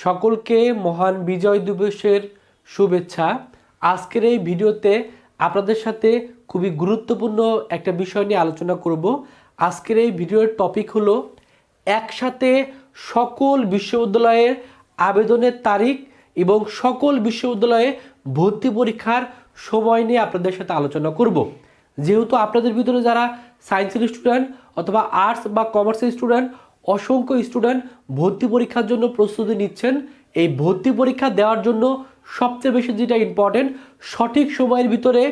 সকলকে মহান বিজয় দিবসের শুভেচ্ছা। আজকের এই ভিডিওতে আপনাদের সাথে খুবই গুরুত্বপূর্ণ একটা বিষয় নিয়ে আলোচনা করব। আজকের এই ভিডিওর টপিক হলো একসাথে সকল বিশ্ববিদ্যালয়ের আবেদনের তারিখ এবং সকল বিশ্ববিদ্যালয়ে ভর্তি পরীক্ষার সময় নিয়ে আপনাদের সাথে আলোচনা করব। যেহেতু আপনাদের ভিতরে যারা সায়েন্সের স্টুডেন্ট অথবা আর্টস বা কমার্সের স্টুডেন্ট অসংখ্য স্টুডেন্ট ভর্তি পরীক্ষার জন্য প্রস্তুতি নিচ্ছেন। এই ভর্তি পরীক্ষা দেওয়ার জন্য সবচেয়ে বেশি যেটা ইম্পর্টেন্ট সঠিক সময়ের ভিতরে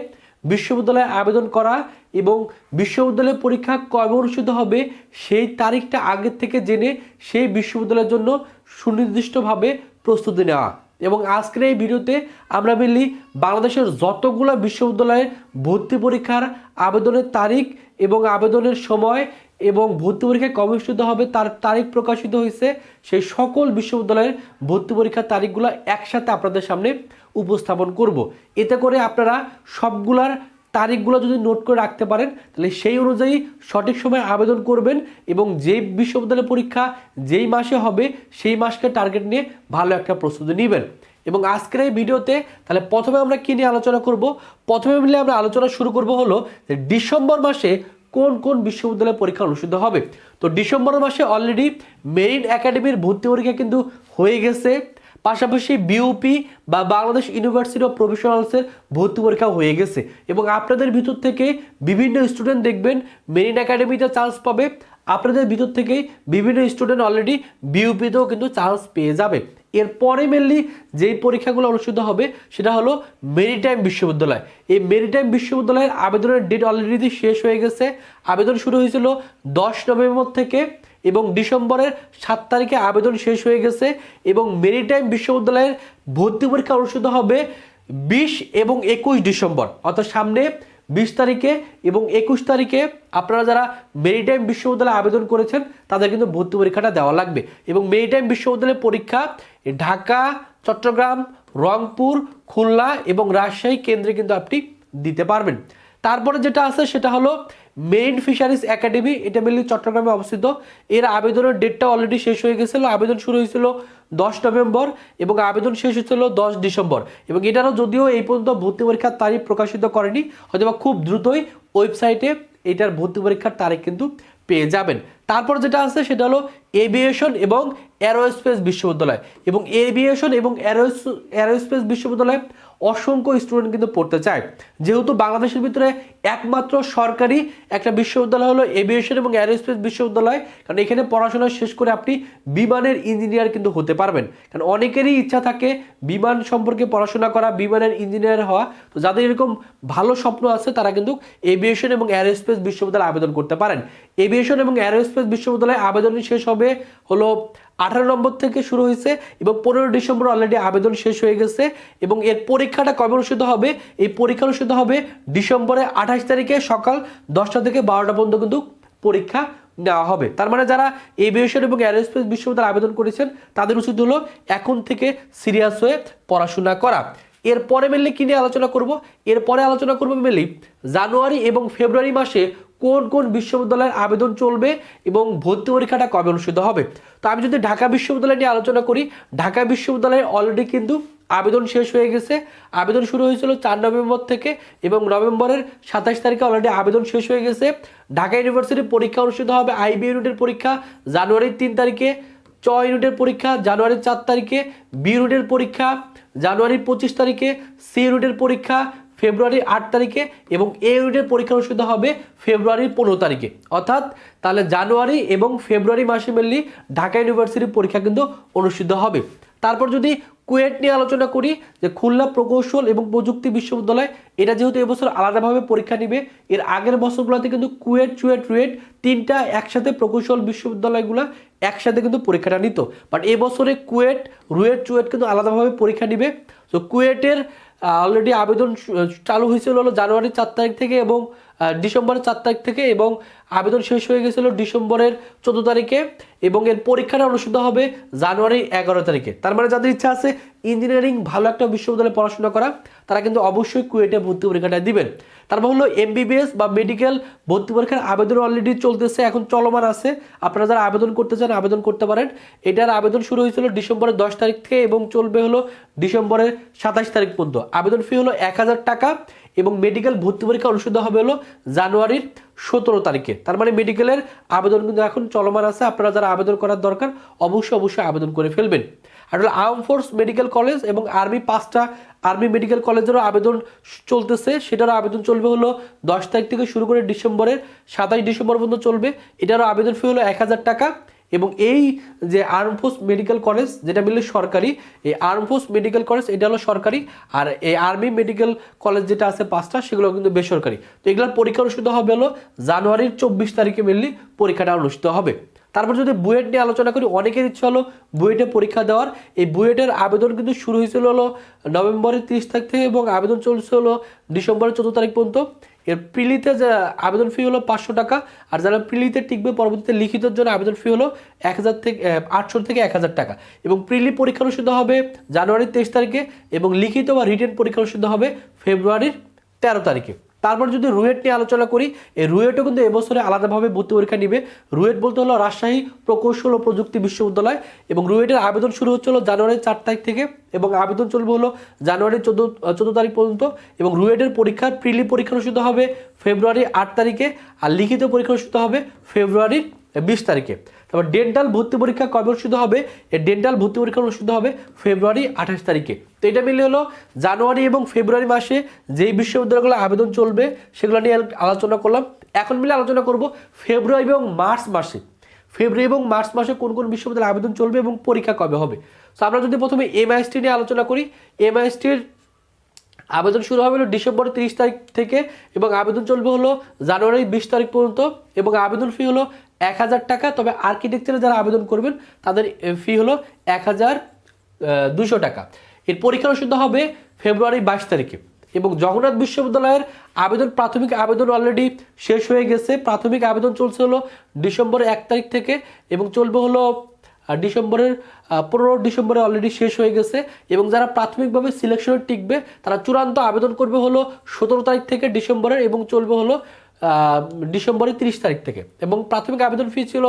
বিশ্ববিদ্যালয়ে আবেদন করা এবং বিশ্ববিদ্যালয়ের পরীক্ষা কবে অনুষ্ঠিত হবে সেই তারিখটা আগের থেকে জেনে সেই বিশ্ববিদ্যালয়ের জন্য সুনির্দিষ্টভাবে প্রস্তুতি নেওয়া। এবং আজকের এই ভিডিওতে আমরা মিলি বাংলাদেশের যতগুলো বিশ্ববিদ্যালয়ে ভর্তি পরীক্ষার আবেদনের তারিখ এবং আবেদনের সময় এবং ভর্তি পরীক্ষা কবে অনুষ্ঠিত হবে তার তারিখ প্রকাশিত হয়েছে, সেই সকল বিশ্ববিদ্যালয়ের ভর্তি পরীক্ষার তারিখগুলো একসাথে আপনাদের সামনে উপস্থাপন করব। এতে করে আপনারা সবগুলার তারিখগুলো যদি নোট করে রাখতে পারেন, তাহলে সেই অনুযায়ী সঠিক সময়ে আবেদন করবেন এবং যেই বিশ্ববিদ্যালয় পরীক্ষা যেই মাসে হবে, সেই মাসকে টার্গেট নিয়ে ভালো একটা প্রস্তুতি নেবেন। এবং আজকের এই ভিডিওতে তাহলে প্রথমে আমরা কী নিয়ে আলোচনা করব? প্রথমে মিলে আমরা আলোচনা শুরু করব হলো যে ডিসেম্বর মাসে কোন কোন বিশ্ববিদ্যালয়ে পরীক্ষা অনুষ্ঠিত হবে? তো ডিসেম্বর মাসে অলরেডি মেরিন একাডেমির ভর্তি পরীক্ষা কিন্তু হয়ে গেছে। পাশাপাশি বিউপি বা বাংলাদেশ ইউনিভার্সিটি অফ প্রফেশনালসের ভর্তি পরীক্ষা হয়ে গেছে। এবং আপনাদের ভিতর থেকে বিভিন্ন স্টুডেন্ট দেখবেন মেরিন একাডেমিতে চান্স পাবে। আপনাদের ভিতর থেকে বিভিন্ন স্টুডেন্ট অলরেডি বিউপিতেও কিন্তু চান্স পেয়ে যাবে। এরপরে মেনলি যেই পরীক্ষাগুলো অনুষ্ঠিত হবে, সেটা হলো মেরিটাইম বিশ্ববিদ্যালয়। এই মেরিটাইম বিশ্ববিদ্যালয়ের আবেদনের ডেট অলরেডি শেষ হয়ে গেছে। আবেদন শুরু হয়েছিল দশ নভেম্বর থেকে এবং ডিসেম্বরের সাত তারিখে আবেদন শেষ হয়ে গেছে এবং মেরিটাইম বিশ্ববিদ্যালয়ের ভর্তি পরীক্ষা অনুষ্ঠিত হবে বিশ এবং একুশ ডিসেম্বর। অর্থাৎ সামনে বিশ তারিখে এবং একুশ তারিখে আপনারা যারা মেরিটাইম বিশ্ববিদ্যালয়ে আবেদন করেছেন, তাদের কিন্তু ভর্তি পরীক্ষাটা দেওয়া লাগবে। এবং মেরিটাইম বিশ্ববিদ্যালয়ের পরীক্ষা ঢাকা, চট্টগ্রাম, রংপুর, খুলনা এবং রাজশাহী কেন্দ্রে কিন্তু আপনি দিতে পারবেন। তারপরে যেটা আছে সেটা হলো মেইন ফিশারিজ একাডেমি, এটা মেনলি চট্টগ্রামে অবস্থিত। এর আবেদনের ডেটটা অলরেডি শেষ হয়ে গেছিল। আবেদন শুরু হয়েছিল দশ নভেম্বর এবং আবেদন শেষ হয়েছিল দশ ডিসেম্বর। এবং এটারও যদিও এই পর্যন্ত ভর্তি পরীক্ষার তারিখ প্রকাশিত করেনি, হয়তোবা খুব দ্রুতই ওয়েবসাইটে এটার ভর্তি পরীক্ষার তারিখ কিন্তু পেয়ে যাবেন। তারপর যেটা আছে সেটা হলো এভিয়েশন এবং অ্যারোস্পেস বিশ্ববিদ্যালয়। এবং এভিয়েশন এবং অ্যারোস্পেস বিশ্ববিদ্যালয়ে অসংখ্য স্টুডেন্ট কিন্তু পড়তে চায়। যেহেতু বাংলাদেশের ভিতরে একমাত্র সরকারি একটা বিশ্ববিদ্যালয় হলো এভিয়েশন এবং অ্যারোস্পেস বিশ্ববিদ্যালয়, কারণ এখানে পড়াশোনা শেষ করে আপনি বিমানের ইঞ্জিনিয়ার কিন্তু হতে পারবেন। কারণ অনেকেরই ইচ্ছা থাকে বিমান সম্পর্কে পড়াশোনা করা, বিমানের ইঞ্জিনিয়ার হওয়া। তো যাদের এরকম ভালো স্বপ্ন আছে, তারা কিন্তু এভিয়েশন এবং অ্যারোস্পেস বিশ্ববিদ্যালয়ে আবেদন করতে পারেন। এভিয়েশন এবং অ্যারোস্পেস বিশ্ববিদ্যালয়ে আবেদন শেষ হবে হলো আঠারো নম্বর থেকে শুরু হয়েছে এবং পনেরো ডিসেম্বর অলরেডি আবেদন শেষ হয়ে গেছে এবং এর পরীক্ষাটা কবে অনুষ্ঠিত হবে? এই পরীক্ষা অনুষ্ঠিত হবে ডিসেম্বরে আঠাশ তারিখে সকাল দশটা থেকে বারোটা পর্যন্ত কিন্তু পরীক্ষা নেওয়া হবে। তার মানে যারা এভিয়েশন এবং অ্যারোস্পেস বিশ্ববিদ্যালয়ে আবেদন করেছেন, তাদের উচিত হলো এখন থেকে সিরিয়াস হয়ে পড়াশোনা করা। এরপরে মেনলি কী নিয়ে আলোচনা করব? এরপরে আলোচনা করব মেনলি জানুয়ারি এবং ফেব্রুয়ারি মাসে কোন কোন বিশ্ববিদ্যালয়ের আবেদন চলবে এবং ভর্তি পরীক্ষাটা কবে অনুষ্ঠিত হবে? তো আমি যদি ঢাকা বিশ্ববিদ্যালয় নিয়ে আলোচনা করি, ঢাকা বিশ্ববিদ্যালয়ে অলরেডি কিন্তু আবেদন শেষ হয়ে গেছে। আবেদন শুরু হয়েছিল চার নভেম্বর থেকে এবং নভেম্বরের সাতাশ তারিখে অলরেডি আবেদন শেষ হয়ে গেছে। ঢাকা ইউনিভার্সিটির পরীক্ষা অনুষ্ঠিত হবে আইবি ইউনিটের পরীক্ষা জানুয়ারির তিন তারিখে, চ ইউনিটের পরীক্ষা জানুয়ারির চার তারিখে, বি ইউনিটের পরীক্ষা জানুয়ারির পঁচিশ তারিখে, সি ইউনিটের পরীক্ষা ফেব্রুয়ারির আট তারিখে এবং এ ইউনিটের পরীক্ষা অনুষ্ঠিত হবে ফেব্রুয়ারির পনেরো তারিখে। অর্থাৎ তাহলে জানুয়ারি এবং ফেব্রুয়ারি মাসে মেনলি ঢাকা ইউনিভার্সিটির পরীক্ষা কিন্তু অনুষ্ঠিত হবে। তারপর যদি কুয়েট নিয়ে আলোচনা করি, যে খুলনা প্রকৌশল এবং প্রযুক্তি বিশ্ববিদ্যালয়, এটা যেহেতু এবছর আলাদাভাবে পরীক্ষা নিবে, এর আগের বছরগুলোতে কিন্তু কুয়েট, চুয়েট, রুয়েট তিনটা একসাথে প্রকৌশল বিশ্ববিদ্যালয়গুলো একসাথে কিন্তু পরীক্ষাটা নিত। বাট এবছরে কুয়েট, রুয়েট, চুয়েট কিন্তু আলাদাভাবে পরীক্ষা নিবে। তো কুয়েটের অলরেডি আবেদন চালু হয়েছিল হলো জানুয়ারির চার তারিখ থেকে এবং ডিসেম্বরের চার তারিখ থেকে এবং আবেদন শেষ হয়ে গেছিল ডিসেম্বরের চোদ্দ তারিখে এবং এর পরীক্ষাটা অনুষ্ঠিত হবে জানুয়ারি এগারো তারিখে। তার মানে যাদের ইচ্ছা আছে, ইঞ্জিনিয়ারিং ভালো একটা বিশ্ববিদ্যালয়ে পড়াশোনা করা, তারা কিন্তু অবশ্যই কুয়েটে ভর্তি পরীক্ষাটা দিবেন। তারপর হলো এমবিবিএস বা মেডিকেল ভর্তি পরীক্ষার আবেদন অলরেডি চলতেছে, এখন চলমান আছে। আপনারা যারা আবেদন করতে চান, আবেদন করতে পারেন। এটার আবেদন শুরু হয়েছিল ডিসেম্বরের দশ তারিখ থেকে এবং চলবে হলো ডিসেম্বরের সাতাশ তারিখ পর্যন্ত। আবেদন ফি হলো এক হাজার টাকা এবং মেডিকেল ভর্তি পরীক্ষা অনুষ্ঠিত হবে হলো জানুয়ারির সতেরো তারিখে। তার মানে মেডিকেলের আবেদন কিন্তু এখন চলমান আছে। আপনারা যারা আবেদন করার দরকার, অবশ্যই অবশ্যই আবেদন করে ফেলবেন। আর হলো আর্ম ফোর্স মেডিকেল কলেজ এবং আর্মি পাঁচটা আর্মি মেডিকেল কলেজেরও আবেদন চলতেছে। সেটারও আবেদন চলবে হলো দশ তারিখ থেকে শুরু করে ডিসেম্বরের সাতাশ ডিসেম্বর পর্যন্ত চলবে। এটারও আবেদন ফি হলো এক হাজার টাকা এবং এই যে আর্মফোর্স মেডিকেল কলেজ যেটা মিললে সরকারি, এই আর্মফোর্স মেডিকেল কলেজ এটা হলো সরকারি আর এই আর্মি মেডিকেল কলেজ যেটা আছে পাঁচটা সেগুলো কিন্তু বেসরকারি। তো এগুলোর পরীক্ষা অনুষ্ঠিত হবে হলো জানুয়ারির চব্বিশ তারিখে মেনলি পরীক্ষাটা অনুষ্ঠিত হবে। তারপর যদি বুয়েট নিয়ে আলোচনা করি, অনেকের ইচ্ছা হলো বুয়েটে পরীক্ষা দেওয়ার। এই বুয়েটের আবেদন কিন্তু শুরু হয়েছিল হলো নভেম্বরের তিরিশ তারিখ থেকে এবং আবেদন চলছে হলো ডিসেম্বরের চোদ্দ তারিখ পর্যন্ত। এর প্রিলিতে আবেদন ফি হলো পাঁচশো টাকা, আর যারা প্রিলিতে টিকবে পরবর্তীতে লিখিতর জন্য আবেদন ফি হলো এক হাজার থেকে আটশো থেকে এক হাজার টাকা। এবং প্রিলি পরীক্ষা অনুষ্ঠিত হবে জানুয়ারির তেইশ তারিখে এবং লিখিত বা রিটেন পরীক্ষা অনুষ্ঠিত হবে ফেব্রুয়ারির তেরো তারিখে। তারপর যদি রুয়েট নিয়ে আলোচনা করি, এই রুয়েটও কিন্তু এবছরে আলাদাভাবে ভর্তি পরীক্ষা নিবে। রুয়েট বলতে হলো রাজশাহী প্রকৌশল ও প্রযুক্তি বিশ্ববিদ্যালয় এবং রুয়েটের আবেদন শুরু হচ্ছিল জানুয়ারি জানুয়ারির চার তারিখ থেকে এবং আবেদন চলবে হলো জানুয়ারির চোদ্দ চোদ্দ তারিখ পর্যন্ত এবং রুয়েটের পরীক্ষার প্রিলি পরীক্ষা অনুষ্ঠিত হবে ফেব্রুয়ারি আট তারিখে আর লিখিত পরীক্ষা অনুষ্ঠিত হবে ফেব্রুয়ারির বিশ তারিখে। তারপর ডেন্টাল ভর্তি পরীক্ষা কবে অনুষ্ঠিত হবে? এই ডেন্টাল ভর্তি পরীক্ষা অনুষ্ঠিত হবে ফেব্রুয়ারি আঠাশ তারিখে। তো এটা মিলে হলো জানুয়ারি এবং ফেব্রুয়ারি মাসে যেই বিশ্ববিদ্যালয়গুলো আবেদন চলবে, সেগুলো নিয়ে আলোচনা করলাম। এখন মিলে আলোচনা করব ফেব্রুয়ারি এবং মার্চ মাসে। ফেব্রুয়ারি এবং মার্চ মাসে কোন কোন বিশ্ববিদ্যালয়ে আবেদন চলবে এবং পরীক্ষা কবে হবে? তো আমরা যদি প্রথমে এমআইএসটি নিয়ে আলোচনা করি এমআইএসটির আবেদন শুরু হবে হলো ডিসেম্বর তিরিশ তারিখ থেকে এবং আবেদন চলবে হলো জানুয়ারি বিশ তারিখ পর্যন্ত এবং আবেদন ফি হলো এক হাজার টাকা, তবে আর্কিটেকচারে যারা আবেদন করবেন, তাদের ফি হলো এক হাজার দুশো টাকা। এর পরীক্ষা অনুষ্ঠিত হবে ফেব্রুয়ারি বাইশ তারিখে। এবং জগন্নাথ বিশ্ববিদ্যালয়ের আবেদন, প্রাথমিক আবেদন অলরেডি শেষ হয়ে গেছে। প্রাথমিক আবেদন চলছে হলো ডিসেম্বরের এক তারিখ থেকে এবং চলবে হলো ডিসেম্বরের পনেরো ডিসেম্বরে অলরেডি শেষ হয়ে গেছে। এবং যারা প্রাথমিকভাবে সিলেকশনে টিকবে, তারা চূড়ান্ত আবেদন করবে হলো সতেরো তারিখ থেকে ডিসেম্বরের এবং চলবে হলো ডিসেম্বরের তিরিশ তারিখ থেকে। এবং প্রাথমিক আবেদন ফি ছিল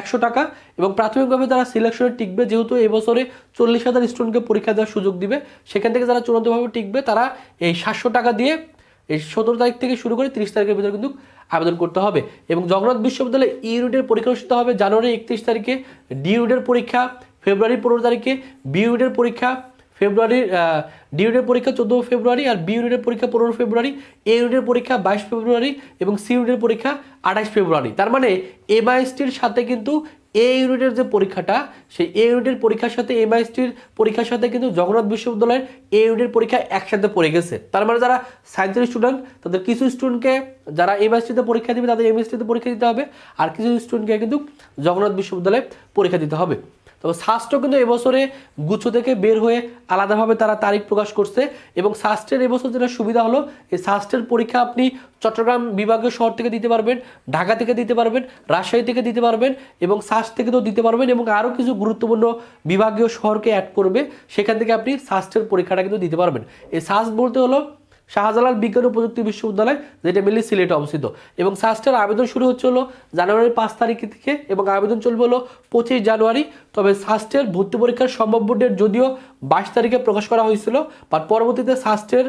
একশো টাকা এবং প্রাথমিকভাবে তারা সিলেকশনে টিকবে যেহেতু এবছরে চল্লিশ হাজার স্টুডেন্টকে পরীক্ষা দেওয়ার সুযোগ দিবে, সেখান থেকে যারা চূড়ান্তভাবে টিকবে তারা এই সাতশো টাকা দিয়ে এই সতেরো তারিখ থেকে শুরু করে তিরিশ তারিখের ভিতরে কিন্তু আবেদন করতে হবে। এবং জগন্নাথ বিশ্ববিদ্যালয়ে ই ইউনিটের পরীক্ষা অনুষ্ঠিত হবে জানুয়ারি একত্রিশ তারিখে ডি ইউনিটের পরীক্ষা ফেব্রুয়ারি পনেরো তারিখে বি ইউনিটের পরীক্ষা ফেব্রুয়ারির ডি ইউনিটের পরীক্ষা চোদ্দ ফেব্রুয়ারি আর বি ইউনিটের পরীক্ষা পনেরো ফেব্রুয়ারি। এ ইউনিটের পরীক্ষা বাইশ ফেব্রুয়ারি এবং সি ইউনিটের পরীক্ষা আঠাশ ফেব্রুয়ারি। তার মানে এমআইএসটির সাথে কিন্তু এ ইউনিটের যে পরীক্ষাটা, সেই এ ইউনিটের পরীক্ষার সাথে এমআইএসটির পরীক্ষার সাথে কিন্তু জগন্নাথ বিশ্ববিদ্যালয়ের এ ইউনিটের পরীক্ষা একসাথে পড়ে গেছে। তার মানে যারা সায়েন্সের স্টুডেন্ট তাদের কিছু স্টুডেন্টকে যারা এমআইএসটিতে পরীক্ষা দিবে, তাদের এমএসটিতে পরীক্ষা দিতে হবে। আর কিছু স্টুডেন্টকে কিন্তু জগন্নাথ বিশ্ববিদ্যালয়ে পরীক্ষা দিতে হবে। তবে শাস্ত্র কিন্তু এবছরে গুচ্ছ থেকে বের হয়ে আলাদাভাবে তারা তারিখ প্রকাশ করছে এবং শাস্ত্রের এবছর যেটা সুবিধা হলো, এই শাস্ত্রের পরীক্ষা আপনি চট্টগ্রাম বিভাগীয় শহর থেকে দিতে পারবেন, ঢাকা থেকে দিতে পারবেন, রাজশাহী থেকে দিতে পারবেন এবং শাস থেকে তো দিতে পারবেন এবং আরও কিছু গুরুত্বপূর্ণ বিভাগীয় শহরকে অ্যাড করবে, সেখান থেকে আপনি শাস্ত্রের পরীক্ষাটা কিন্তু দিতে পারবেন। এই শাস বলতে হলো শাহজালাল বিজ্ঞান ও প্রযুক্তি বিশ্ববিদ্যালয়, যেটা মেনলি সিলেটে অবস্থিত। এবং সাস্টের আবেদন শুরু হচ্ছিল জানুয়ারির পাঁচ তারিখ থেকে এবং আবেদন চলবে হলো পঁচিশ জানুয়ারি। তবে সাস্টের ভর্তি পরীক্ষার সম্ভাব্য ডেট যদিও বাইশ তারিখে প্রকাশ করা হয়েছিল বাট পরবর্তীতে সাস্টের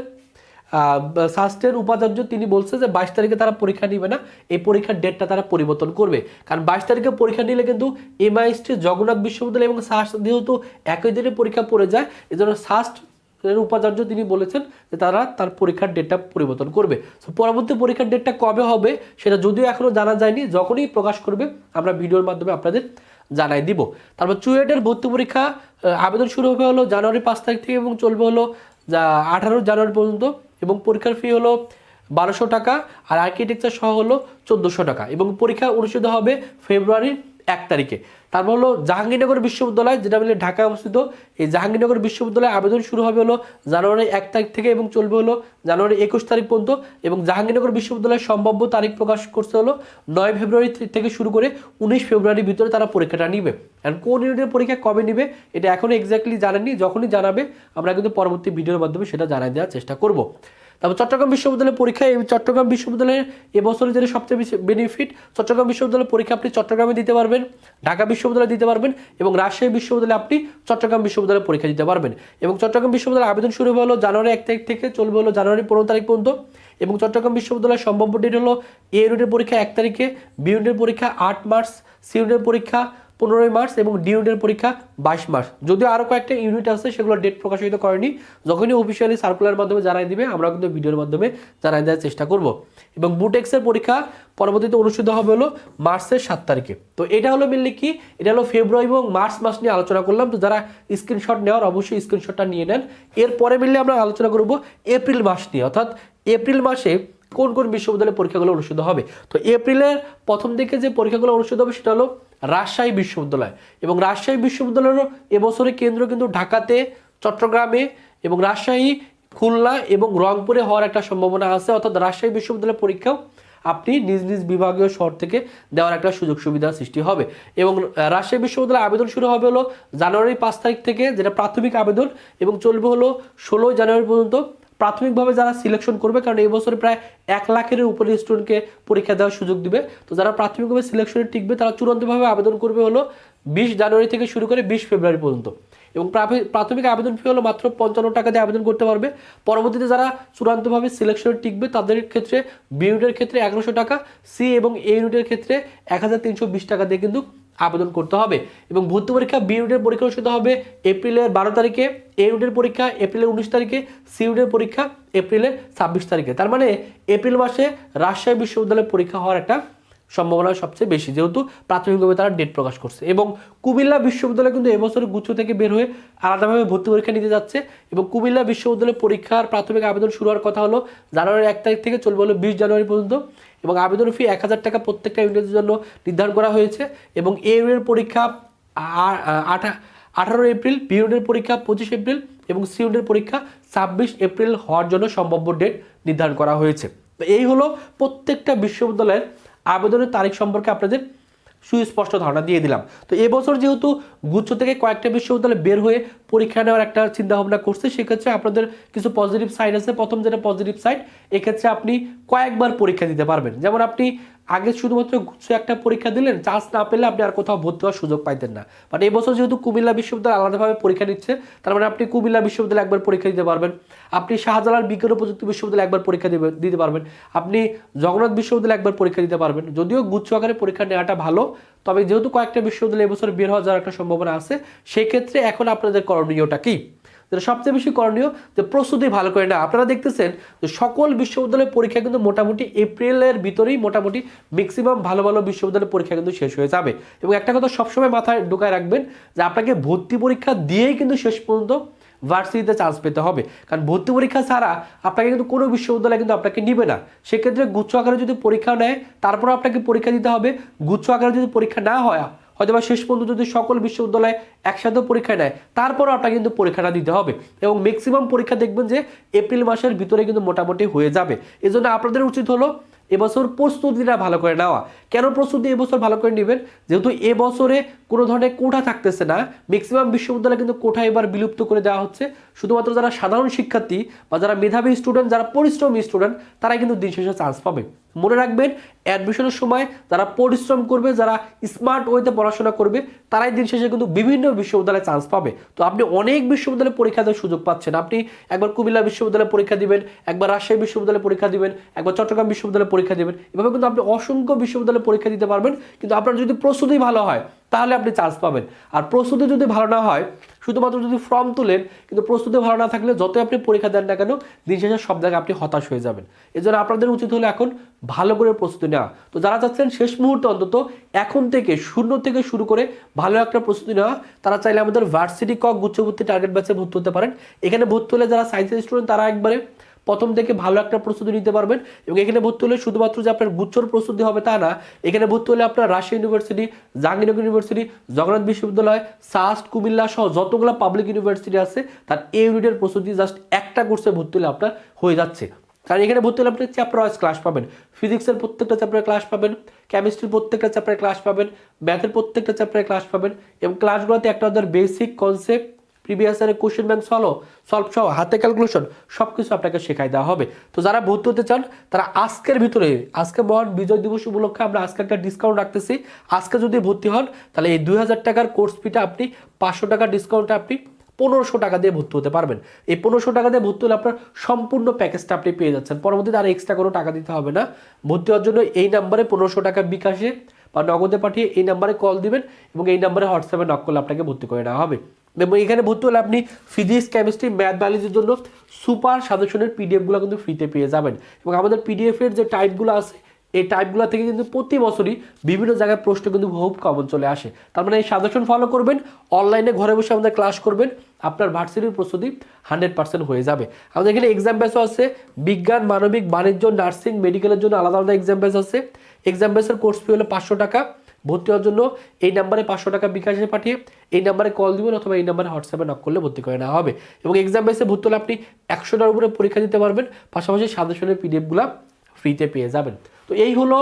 শাস্ত্রের উপাচার্য তিনি বলছে যে বাইশ তারিখে তারা পরীক্ষা নিবে না, এই পরীক্ষার ডেটটা তারা পরিবর্তন করবে। কারণ বাইশ তারিখে পরীক্ষা নিলে কিন্তু এমআইএসটি জগন্নাথ বিশ্ববিদ্যালয় এবং শাস্ত্র যেহেতু একই দিনে পরীক্ষা পড়ে যায়, এজন্য শাস্ত্র এর উপাচার্য তিনি বলেছেন যে তারা তার পরীক্ষার ডেটটা পরিবর্তন করবে। সো পরবর্তী পরীক্ষার ডেটটা কবে হবে সেটা যদিও এখনও জানা যায়নি, যখনই প্রকাশ করবে আমরা ভিডিওর মাধ্যমে আপনাদের জানাই দিব। তারপর চুয়েটের ভর্তি পরীক্ষা আবেদন শুরু হবে হলো জানুয়ারি পাঁচ তারিখ থেকে এবং চলবে হলো, যা আঠারো জানুয়ারি পর্যন্ত এবং পরীক্ষার ফি হলো বারোশো টাকা আর আর্কিটেকচার সহ হলো চোদ্দোশো টাকা এবং পরীক্ষা অনুষ্ঠিত হবে ফেব্রুয়ারির এক তারিখে। তারপর হলো জাহাঙ্গীরনগর বিশ্ববিদ্যালয়, যেটা বলে ঢাকায় অবস্থিত। এই জাহাঙ্গীরনগর বিশ্ববিদ্যালয়ে আবেদন শুরু হবে হলো জানুয়ারি এক তারিখ থেকে এবং চলবে হলো জানুয়ারি একুশ তারিখ পর্যন্ত। এবং জাহাঙ্গীরনগর বিশ্ববিদ্যালয়ের সম্ভাব্য তারিখ প্রকাশ করতে হলো নয় ফেব্রুয়ারি থেকে শুরু করে উনিশ ফেব্রুয়ারির ভিতরে তারা পরীক্ষাটা নিবে। অ্যান্ড কোন ইউনিটের পরীক্ষা কবে নিবে, এটা এখনও এক্স্যাক্টলি জানেননি। যখনই জানাবে, আমরা কিন্তু পরবর্তী ভিডিওর মাধ্যমে সেটা জানাই দেওয়ার চেষ্টা করব। তারপর চট্টগ্রাম বিশ্ববিদ্যালয়ের পরীক্ষা এই চট্টগ্রাম বিশ্ববিদ্যালয়ের এবছরের যেটা সবচেয়ে বেশি বেনিফিট চট্টগ্রাম বিশ্ববিদ্যালয়ের পরীক্ষা আপনি চট্টগ্রামে দিতে পারবেন, ঢাকা বিশ্ববিদ্যালয়ে দিতে পারবেন এবং রাজশাহী বিশ্ববিদ্যালয়ে আপনি চট্টগ্রাম বিশ্ববিদ্যালয়ে পরীক্ষা দিতে পারবেন। এবং চট্টগ্রাম বিশ্ববিদ্যালয়ের আবেদন শুরু হলো জানুয়ারি এক তারিখ থেকে, চলবে হলো জানুয়ারি পনেরো তারিখ পর্যন্ত। এবং চট্টগ্রাম বিশ্ববিদ্যালয়ের সম্ভাব্য ডেট হলো এ ইউনিটের পরীক্ষা এক তারিখে বি ইউনিটের পরীক্ষা আট মার্চ সি ইউনিটের পরীক্ষা পনেরোই মার্চ এবং ডি ইউনিটের পরীক্ষা বাইশ মার্চ। যদিও আরও কয়েকটা ইউনিট আছে, সেগুলো ডেট প্রকাশিত করেনি। যখনই অফিসিয়ালি সার্কুলার মাধ্যমে জানাই দিবে, আমরা কিন্তু ভিডিওর মাধ্যমে জানাই দেওয়ার চেষ্টা করব। এবং বুটেক্সের পরীক্ষা পরবর্তীতে অনুষ্ঠিত হবে হলো মার্চের সাত তারিখে। তো এটা হলো মেনলি কি? এটা হলো ফেব্রুয়ারি এবং মার্চ মাস নিয়ে আলোচনা করলাম। তো যারা স্ক্রিনশট নেওয়ার, অবশ্যই স্ক্রিনশটটা নিয়ে নেন। এরপরে মিললে আমরা আলোচনা করব এপ্রিল মাস নিয়ে। অর্থাৎ এপ্রিল মাসে কোন কোন বিশ্ববিদ্যালয়ের পরীক্ষাগুলো অনুষ্ঠিত হবে? তো এপ্রিলের প্রথম দিকে যে পরীক্ষাগুলো অনুষ্ঠিত হবে, সেটা হলো রাজশাহী বিশ্ববিদ্যালয়। এবং রাজশাহী বিশ্ববিদ্যালয়েরও এবছরে কেন্দ্র কিন্তু ঢাকাতে, চট্টগ্রামে এবং রাজশাহী, খুলনা এবং রংপুরে হওয়ার একটা সম্ভাবনা আছে। অর্থাৎ রাজশাহী বিশ্ববিদ্যালয়ের পরীক্ষাও আপনি নিজ নিজ বিভাগীয় শহর থেকে দেওয়ার একটা সুযোগ সুবিধা সৃষ্টি হবে। এবং রাজশাহী বিশ্ববিদ্যালয়ে আবেদন শুরু হবে হলো জানুয়ারি পাঁচ তারিখ থেকে, যেটা প্রাথমিক আবেদন এবং চলবে হলো ষোলোই জানুয়ারি পর্যন্ত। প্রাথমিকভাবে যারা সিলেকশন করবে, কারণ এই বছরে প্রায় এক লাখের উপরে স্টুডেন্টকে পরীক্ষা দেওয়ার সুযোগ দিবে। তো যারা প্রাথমিকভাবে সিলেকশনে টিকবে, তারা চূড়ান্তভাবে আবেদন করবে হলো বিশ জানুয়ারি থেকে শুরু করে বিশ ফেব্রুয়ারি পর্যন্ত। এবং প্রাথমিক- আবেদন ফি হলো মাত্র পঞ্চান্ন টাকা দিয়ে আবেদন করতে পারবে। পরবর্তীতে যারা চূড়ান্তভাবে সিলেকশনে টিকবে, তাদের ক্ষেত্রে বি ইউনিটের ক্ষেত্রে এগারোশো টাকা সি এবং এ ইউনিটের ক্ষেত্রে এক হাজার তিনশো বিশ টাকা দিয়ে কিন্তু আবেদন করতে হবে এবং ভর্তি পরীক্ষা বি ইউনিটের পরীক্ষা অনুষ্ঠিত হবে এপ্রিলের বারো তারিখে, এ ইউনিটের পরীক্ষা এপ্রিলের উনিশ তারিখে, সি ইউনিটের পরীক্ষা এপ্রিলের ছাব্বিশ তারিখে। তার মানে এপ্রিল মাসে রাজশাহী বিশ্ববিদ্যালয়ের পরীক্ষা হওয়ার একটা সম্ভাবনা সবচেয়ে বেশি, যেহেতু প্রাথমিকভাবে তারা ডেট প্রকাশ করছে এবং কুমিল্লা বিশ্ববিদ্যালয় কিন্তু এবছর গুচ্ছ থেকে বের হয়ে আলাদাভাবে ভর্তি পরীক্ষা নিতে যাচ্ছে এবং কুমিল্লা বিশ্ববিদ্যালয়ের পরীক্ষার প্রাথমিক আবেদন শুরু হওয়ার কথা হলো জানুয়ারির এক তারিখ থেকে চলবে হলো বিশ জানুয়ারি পর্যন্ত। এবং আবেদন ফি এক হাজার টাকা প্রত্যেকটা ইউনিটের জন্য নির্ধারণ করা হয়েছে এবং এ ইউনিটের পরীক্ষা আঠারো এপ্রিল, বি ইউনিটের পরীক্ষা পঁচিশ এপ্রিল এবং সি ইউনিটের পরীক্ষা ছাব্বিশ এপ্রিল হওয়ার জন্য সম্ভাব্য ডেট নির্ধারণ করা হয়েছে। তো এই হলো প্রত্যেকটা বিশ্ববিদ্যালয়ের আবেদনের তারিখ সম্পর্কে আপনাদের সুস্পষ্ট ধারণা দিয়ে দিলাম। তো এবছর যেহেতু গুচ্ছ থেকে কয়েকটা বিশ্ববিদ্যালয় বের হয়ে পরীক্ষা নেওয়ার একটা চিন্তাভাবনা করছে, সেক্ষেত্রে আপনাদের কিছু পজিটিভ সাইড আছে। প্রথম যেটা পজিটিভ সাইড এক্ষেত্রে আপনি কয়েকবার পরীক্ষা দিতে পারবেন। যেমন আপনি আগে শুধুমাত্র গুচ্ছ একটা পরীক্ষা দিলেন চান্স না পেলে আপনি আর কোথাও ভর্তি হওয়ার সুযোগ পাইতেন না। বাট এবছর যেহেতু কুমিল্লা বিশ্ববিদ্যালয় আলাদাভাবে পরীক্ষা নিচ্ছে, তার মানে আপনি কুমিল্লা বিশ্ববিদ্যালয়ে একবার পরীক্ষা দিতে পারবেন। আপনি শাহজালাল বিজ্ঞান ও প্রযুক্তি বিশ্ববিদ্যালয়ে একবার পরীক্ষা দিতে পারবেন। আপনি জগন্নাথ বিশ্ববিদ্যালয়ে একবার পরীক্ষা দিতে পারবেন। যদিও গুচ্ছ আকারে পরীক্ষা নেওয়াটা ভালো, তবে যেহেতু কয়েকটা বিশ্ববিদ্যালয় এবছর বের হওয়া যাওয়ার একটা সম্ভাবনা আছে, সেক্ষেত্রে এখন আপনাদের করণীয়টা কি? যেটা সবচেয়ে বেশি করণীয় যে প্রস্তুতি ভালো করে না আপনারা দেখতেছেন যে সকল বিশ্ববিদ্যালয়ের পরীক্ষা কিন্তু মোটামুটি এপ্রিলের ভিতরেই মোটামুটি ম্যাক্সিমাম ভালো ভালো বিশ্ববিদ্যালয়ের পরীক্ষা কিন্তু শেষ হয়ে যাবে। এবং একটা কথা সবসময় মাথায় ঢুকায় রাখবেন যে আপনাকে ভর্তি পরীক্ষা দিয়েই কিন্তু শেষ পর্যন্ত ভার্সিটিতে চান্স পেতে হবে। কারণ ভর্তি পরীক্ষা ছাড়া আপনাকে কিন্তু কোনো বিশ্ববিদ্যালয় কিন্তু আপনাকে নিবে না। সেক্ষেত্রে গুচ্ছ আকারে যদি পরীক্ষা নেয় তারপর আপনাকে পরীক্ষা দিতে হবে। গুচ্ছ আকারে যদি পরীক্ষা না হয় হয়তো বা শেষ পর্যন্ত যদি সকল বিশ্ববিদ্যালয় একসাথে পরীক্ষা নেয়, তারপরও আপনাকে কিন্তু পরীক্ষাটা দিতে হবে। এবং ম্যাক্সিমাম পরীক্ষা দেখবেন যে এপ্রিল মাসের ভিতরে কিন্তু মোটামুটি হয়ে যাবে। এজন্য আপনাদের উচিত হলো এবছর প্রস্তুতিটা ভালো করে নেওয়া। কেন প্রস্তুতি এবছর ভালো করে নেবেন? যেহেতু এবছরে কোনো ধরনের কোঠা থাকতেছে না ম্যাক্সিমাম বিশ্ববিদ্যালয় কিন্তু কোঠা এবার বিলুপ্ত করে দেওয়া হচ্ছে। শুধুমাত্র যারা সাধারণ শিক্ষার্থী বা যারা মেধাবী স্টুডেন্ট যারা পরিশ্রমী স্টুডেন্ট তারাই কিন্তু দিন শেষে চান্স পাবে। মনে রাখবেন অ্যাডমিশনের সময় যারা পরিশ্রম করবে, যারা স্মার্ট ওয়েতে পড়াশোনা করবে, তারাই দিন শেষে কিন্তু বিভিন্ন বিশ্ববিদ্যালয়ে চান্স পাবে। তো আপনি অনেক বিশ্ববিদ্যালয়ে পরীক্ষা দেওয়ার সুযোগ পাচ্ছেন। আপনি একবার কুমিল্লা বিশ্ববিদ্যালয়ে পরীক্ষা দিবেন, একবার রাজশাহী বিশ্ববিদ্যালয়ে পরীক্ষা দিবেন, একবার চট্টগ্রাম বিশ্ববিদ্যালয়ে পরীক্ষা দিবেন। এভাবে কিন্তু আপনি অসংখ্য বিশ্ববিদ্যালয়ে পরীক্ষা দিতে পারবেন। কিন্তু আপনার যদি প্রস্তুতি ভালো হয় তাহলে আপনি চান্স পাবেন। আর প্রস্তুতি যদি ভালো না হয়, শুধুমাত্র যদি ফর্ম তুলেন, কিন্তু প্রস্তুতি ভালো না থাকলে যতই আপনি পরীক্ষা দেন না কেন, দিন শেষে সব জায়গায় আপনি হতাশ হয়ে যাবেন। এই জন্য আপনাদের উচিত হলো এখন ভালো করে প্রস্তুতি নেওয়া। তো যারা চাচ্ছেন শেষ মুহূর্তে অন্তত এখন থেকে শূন্য থেকে শুরু করে ভালো একটা প্রস্তুতি নেওয়া, তারা চাইলে আমাদের ভার্সিটি কক গুচ্ছভর্তি টার্গেট ব্যাচে ভর্তি হতে পারেন। এখানে ভর্তি হলে যারা সায়েন্সের স্টুডেন্ট তারা একবারে প্রথম থেকে ভালো একটা প্রস্তুতি নিতে পারবেন এবং এখানে ভর্তি হলে শুধুমাত্র যে আপনার গুচ্ছর প্রস্তুতি হবে তা না, এখানে ভর্তি হলে আপনার রাজশাহী ইউনিভার্সিটি জাহাঙ্গীরনগর ইউনিভার্সিটি জগন্নাথ বিশ্ববিদ্যালয় সাস্ট কুমিল্লা সহ যতগুলো পাবলিক ইউনিভার্সিটি আছে, তার এই ইউনিটের প্রস্তুতি জাস্ট একটা কোর্সে ভর্তি হলে আপনার হয়ে যাচ্ছে। কারণ এখানে ভর্তি হলে আপনি চ্যাপ্টার ওয়াইজ ক্লাস পাবেন। ফিজিক্সের প্রত্যেকটা চ্যাপ্টারে ক্লাস পাবেন কেমিস্ট্রির প্রত্যেকটা চ্যাপ্টারে ক্লাস পাবেন ম্যাথের প্রত্যেকটা চ্যাপ্টারে ক্লাস পাবেন এবং ক্লাসগুলোতে একটা ওদের বেসিক কনসেপ্ট প্রিভিয়াস ইয়ারের কোশ্চেন ব্যাংক সলভ সলভ সহ, হাতে ক্যালকুলেশন সব কিছু আপনাকে শেখাই দেওয়া হবে। তো যারা ভর্তি হতে চান, তারা আজকের ভিতরে, আজকে মহান বিজয় দিবস উপলক্ষে আমরা আজকে একটা ডিসকাউন্ট রাখতেছি। আজকে যদি ভর্তি হন, তাহলে এই দুই হাজার টাকার কোর্স ফিটা আপনি পাঁচশো টাকার ডিসকাউন্টে আপনি পনেরোশো টাকা দিয়ে ভর্তি হতে পারবেন। এই পনেরোশো টাকা দিয়ে ভর্তি হলে আপনার সম্পূর্ণ প্যাকেজটা আপনি পেয়ে যাচ্ছেন। পরবর্তীতে আর এক্সট্রা কোনো টাকা দিতে হবে না। ভর্তি হওয়ার জন্য এই নাম্বারে পনেরোশো টাকা বিকাশে বা নগদে পাঠিয়ে এই নাম্বারে কল দিবেন এবং এই নাম্বারে হোয়াটসঅ্যাপে নক করলে আপনাকে ভর্তি করে নেওয়া হবে। এবং এখানে ভর্তি হলে আপনি ফিজিক্স কেমিস্ট্রি ম্যাথ বায়োলজির জন্য সুপার সাজেশনের পিডিএফগুলো কিন্তু ফ্রিতে পেয়ে যাবেন। এবং আমাদের পিডিএফের যে টাইপগুলো আছে, এই টাইপগুলো থেকে কিন্তু প্রতি বছরই বিভিন্ন জায়গায় প্রশ্ন কিন্তু খুব কমন চলে আসে। তার মানে এই সাজেশন ফলো করবেন অনলাইনে ঘরে বসে আমাদের ক্লাস করবেন, আপনার ভার্সিটির প্রস্তুতি হান্ড্রেড পার্সেন্ট হয়ে যাবে। আমাদের এখানে এক্সাম ব্যাচও আছে, বিজ্ঞান, মানবিক, বাণিজ্য নার্সিং মেডিকেলের জন্য আলাদা আলাদা এক্সাম ব্যাচ আছে। এক্সাম ব্যাচের কোর্স ফি হলো পাঁচশো টাকা। ভর্তি হওয়ার জন্য এই নাম্বারে পাঁচশো টাকা বিকাশে পাঠিয়ে এই নাম্বারে কল দিবেন অথবা এই নাম্বারে হোয়াটসঅ্যাপে নক করলে ভর্তি করে নেওয়া হবে। এবং এক্সাম বেসে ভর্তি হলে আপনি একশোটার উপরে পরীক্ষা দিতে পারবেন, পাশাপাশি সাজেশনের পিডিএফগুলো ফ্রিতে পেয়ে যাবেন। তো এই হলো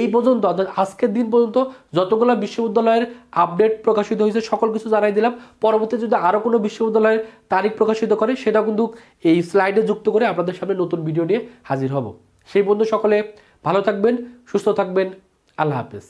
এই পর্যন্ত, অর্থাৎ আজকের দিন পর্যন্ত যতগুলো বিশ্ববিদ্যালয়ের আপডেট প্রকাশিত হয়েছে, সকল কিছু জানাই দিলাম। পরবর্তীতে যদি আরও কোনো বিশ্ববিদ্যালয়ের তারিখ প্রকাশিত করে সেটা কিন্তু এই স্লাইডে যুক্ত করে আপনাদের সামনে নতুন ভিডিও নিয়ে হাজির হব। সেই পর্যন্ত সকলে ভালো থাকবেন, সুস্থ থাকবেন, আল্লাহ হাফেজ।